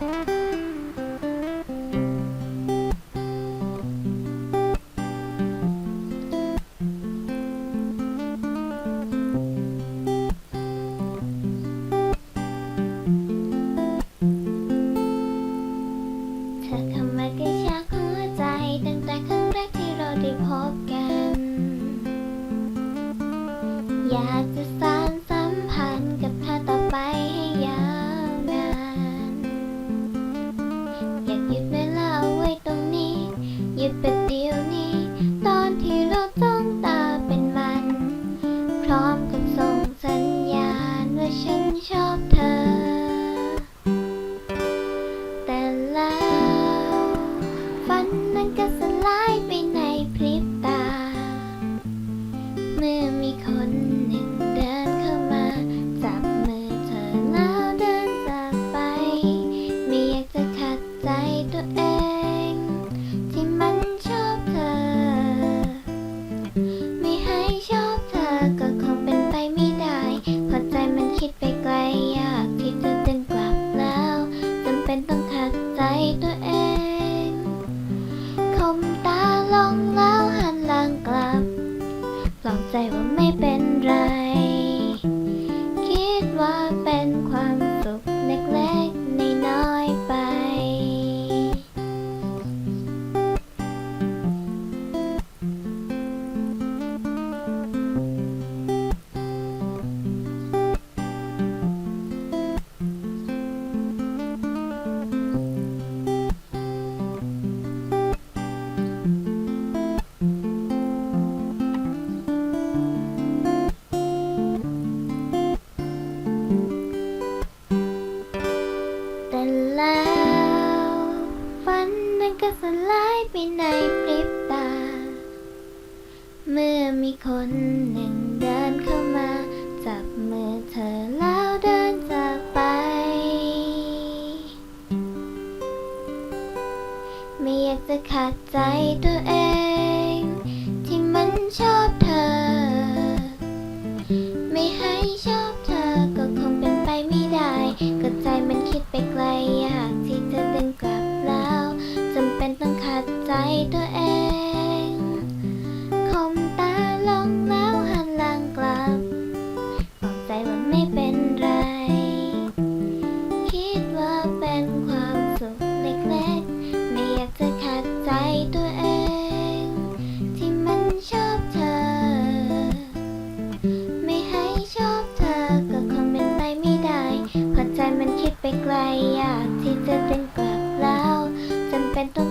เธอเข้ามากระชาหัวใจ ตั้งแต่ครั้งแรกที่เราได้พบกัน อยาก ร้อมกับส่งสัญญาณว่าฉันชอบเธอ แต่แล้วฝันนั้นก็สลายไปในพริบตา เมื่อมีคนหนึ่ง 浪。 สลายไปในพริบตา เมื่อมีคนหนึ่งเดินเข้ามา จับมือเธอแล้วเดินจากไป ไม่อยากจะขาดใจตัวเอง repente